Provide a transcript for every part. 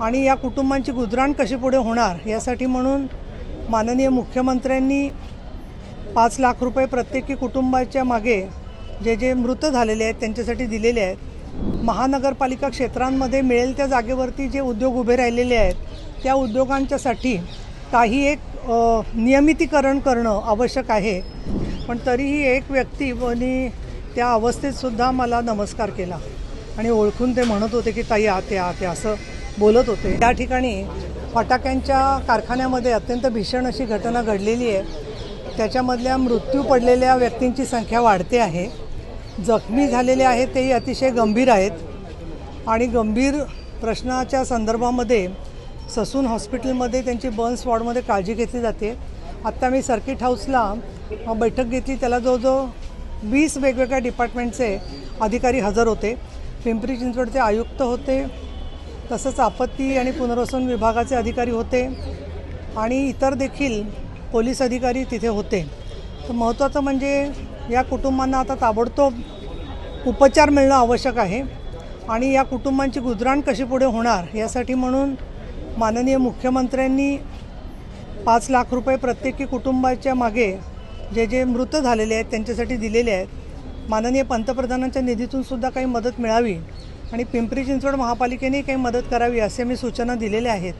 आणि या कुटुंबांची गुजराण कशी पुढे होणार यासाठी म्हणून माननीय मुख्यमंत्र्यांनी पाच लाख रुपये प्रत्येकी कुटुंबाच्या मागे जे जे मृत झालेले आहेत त्यांच्यासाठी दिलेले आहेत. महानगरपालिका क्षेत्रांमध्ये मिळेल त्या जागेवरती जे उद्योग उभे राहिलेले आहेत त्या उद्योगांच्यासाठी काही एक नियमितीकरण करणं आवश्यक आहे. पण तरीही एक व्यक्ती आणि त्या अवस्थेतसुद्धा मला नमस्कार केला आणि ओळखून ते म्हणत होते की ताई आते आते असं बोलत होते. त्या ठिकाणी फटाक्यांच्या कारखान्यामध्ये अत्यंत भीषण अशी घटना घडलेली आहे. त्याच्यामधल्या मृत्यू पडलेल्या व्यक्तींची संख्या वाढते आहे. जखमी झालेले आहेत तेही अतिशय गंभीर आहेत. आणि गंभीर प्रश्नाच्या संदर्भामध्ये ससून हॉस्पिटलमध्ये त्यांची बर्न्स वॉर्डमध्ये काळजी घेतली जाते. आत्ता मी सर्किट हाऊसला बैठक घेतली. त्याला जवळजवळ वीस वेगवेगळ्या डिपार्टमेंटचे अधिकारी हजर होते. पिंपरी चिंचवडचे आयुक्त होते. तसंच आपत्ती आणि पुनर्वसन विभागाचे अधिकारी होते आणि इतर देखील पोलीस अधिकारी तिथे होते. तर महत्त्वाचं म्हणजे या कुटुंबांना आता ताबडतोब उपचार मिळणं आवश्यक आहे आणि या कुटुंबांची गुजराण कशी पुढे होणार यासाठी म्हणून माननीय मुख्यमंत्र्यांनी पाच लाख रुपये प्रत्येकी कुटुंबाच्या मागे जे जे मृत झालेले आहेत त्यांच्यासाठी दिलेले आहेत. माननीय पंतप्रधानांच्या निधीतून सुद्धा काही मदत मिळावी आणि पिंपरी चिंचवड महापालिकेने काही मदत करावी असे मी सूचना दिलेल्या आहेत.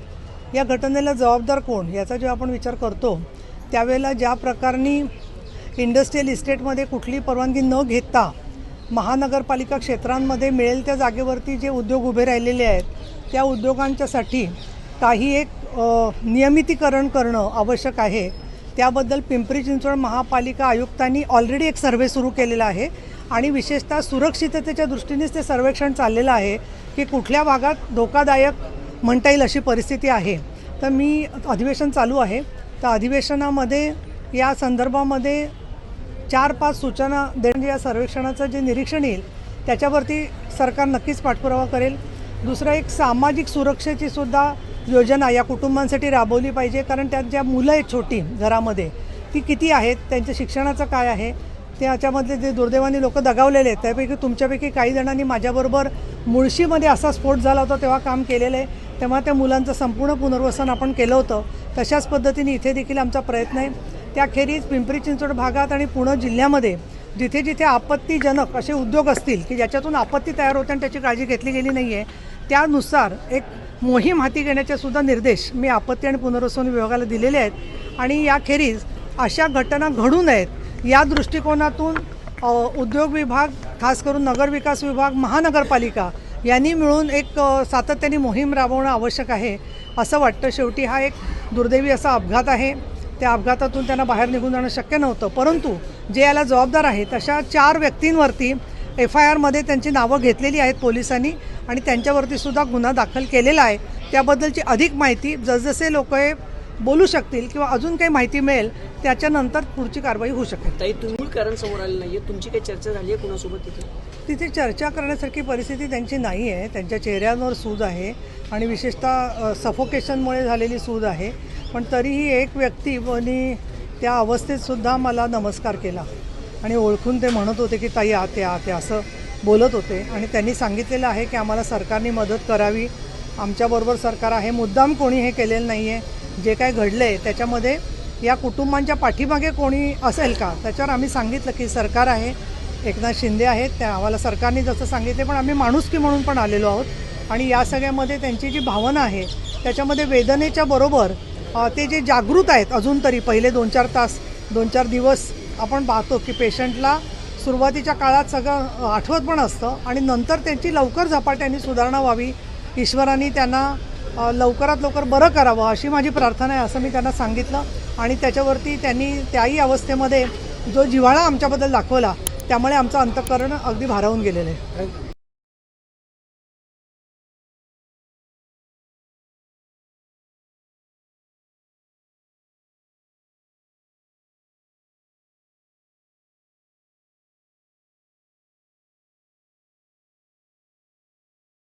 या घटनेला जबाबदार कोण याचा जेव्हा आपण विचार करतो त्यावेळेला ज्या प्रकारनी इंडस्ट्रियल इस्टेटमध्ये कुठली परवानगी न घेता महानगरपालिका क्षेत्रांमध्ये मिळेल त्या जागेवरती जे उद्योग उभे राहिलेले आहेत त्या उद्योगांच्यासाठी काही एक नियमितीकरण करणं आवश्यक आहे. त्याबद्दल पिंपरी चिंचवड महापालिका आयुक्तांनी ऑलरेडी एक सर्व्हे सुरू केलेला आहे. आणि विशेषतः सुरक्षिततेच्या दृष्टीनेच ते सर्वेक्षण चाललेलं आहे की कुठल्या भागात धोकादायक म्हणता येईल अशी परिस्थिती आहे. तर मी अधिवेशन चालू आहे. तर अधिवेशनामध्ये या संदर्भामध्ये चार पाच सूचना देणे म्हणजे या सर्वेक्षणाचं जे निरीक्षण येईल त्याच्यावरती सरकार नक्कीच पाठपुरावा करेल. दुसरं एक सामाजिक सुरक्षेची सुद्धा योजना या कुटुंबांसाठी राबवली पाहिजे कारण त्यात ज्या मुलं आहेत छोटी घरामध्ये ती किती आहेत त्यांच्या शिक्षणाचं काय आहे त्याच्यामधले जे दुर्दैवाने लोक दगावलेले आहेत त्यापैकी तुमच्यापैकी काही जणांनी माझ्याबरोबर मुळशीमध्ये असा स्फोट झाला होता तेव्हा काम केलेलं आहे तेव्हा त्या मुलांचं संपूर्ण पुनर्वसन आपण केलं होतं. तशाच पद्धतीने इथे देखील आमचा प्रयत्न आहे. त्याखेरीज पिंपरी चिंचवड भागात आणि पुणे जिल्ह्यामध्ये जिथे जिथे आपत्तीजनक असे उद्योग असतील की ज्याच्यातून आपत्ती तयार होते आणि त्याची काळजी घेतली गेली नाही आहे त्यानुसार एक मोहीम हाती घेण्याचे सुद्धा निर्देश मी आपत्ती आणि पुनर्वसन विभागाला दिलेले आहेत. आणि याखेरीज अशा घटना घडू नयेत या दृष्टिकोनातून उद्योग विभाग खास करून नगरविकास विभाग महानगरपालिका यांनी मिळून एक सातत्याने मोहीम राबवणं आवश्यक आहे असं वाटतं. शेवटी हा एक दुर्दैवी असा अपघात आहे. त्या अपघातातून त्यांना बाहेर निघून जाणं शक्य नव्हतं. परंतु जे याला जबाबदार आहेत अशा चार व्यक्तींवरती एफ आय आरमध्ये त्यांची नावं घेतलेली आहेत पोलिसांनी आणि त्यांच्यावरती सुद्धा गुन्हा दाखल केलेला आहे. त्याबद्दलची अधिक माहिती जसजसे लोक बोलू शकतील किंवा अजून काही माहिती मिळेल त्याच्यानंतर पुढची कारवाई होऊ शकेल. ताई तुम्ही मूळ कारण समोर आले नाहीये. तुमची काही चर्चा झाली आहे कुणासोबत तिथे? तिथे चर्चा करण्यासारखी परिस्थिती त्यांची नाही आहे त्यांच्या चेहऱ्यांवर सूज आहे आणि विशेषतः सफोकेशनमुळे झालेली सूज आहे. पण तरीही एक व्यक्ती आणि त्या अवस्थेत सुद्धा मला नमस्कार केला आणि ओळखून ते म्हणत होते की ताई आते आते असं बोलत होते. आणि त्यांनी सांगितलेलं आहे की आम्हाला सरकारने मदत करावी. आमच्याबरोबर सरकार आहे. मुद्दाम कोणी हे केलेलं नाही आहे जे काय घडलं आहे त्याच्यामध्ये या कुटुंबांच्या पाठीमागे कोणी असेल का? त्याच्यावर आम्ही सांगितलं की सरकार आहे एकनाथ शिंदे आहेत त्या आम्हाला सरकारने जसं सांगितले पण आम्ही माणुसकी म्हणून पण आलेलो आहोत. आणि या सगळ्यामध्ये त्यांची जी भावना आहे त्याच्यामध्ये वेदनेच्या बरोबर ते जे जागृत आहेत अजून तरी पहिले दोन चार तास दोन चार दिवस आपण पाहतो की पेशंटला सुरुवातीच्या काळात सगळं आठवत पण असतं आणि नंतर त्यांची लवकर झपाट्याने सुधारणा व्हावी ईश्वराने त्यांना लवकरात लवकर बरं करावं अशी माझी प्रार्थना आहे असं मी त्यांना सांगितलं. आणि त्याच्यावरती त्यांनी त्याही अवस्थेमध्ये जो जिव्हाळा आमच्याबद्दल दाखवला त्यामुळे आमचं अंतःकरण अगदी भारावून गेलेलं आहे.